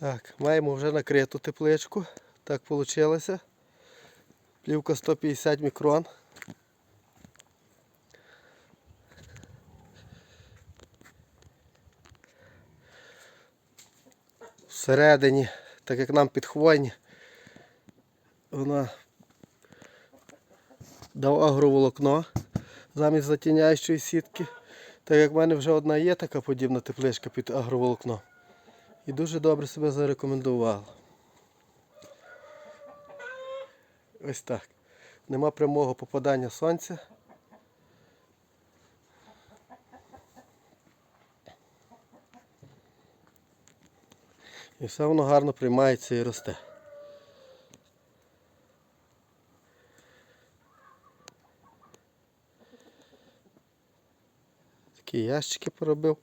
Так, маємо вже накриту тепличку. Так вийшло. Плівка 150 мікрон. Всередині, так як нам підхвойні, вона дав агроволокно замість затіняючої сітки. Так як в мене вже одна є така подібна тепличка під агроволокно. І дуже добре себе зарекомендувала. Ось так. Нема прямого попадання сонця. І все воно гарно приймається і росте. Такі ящики поробив.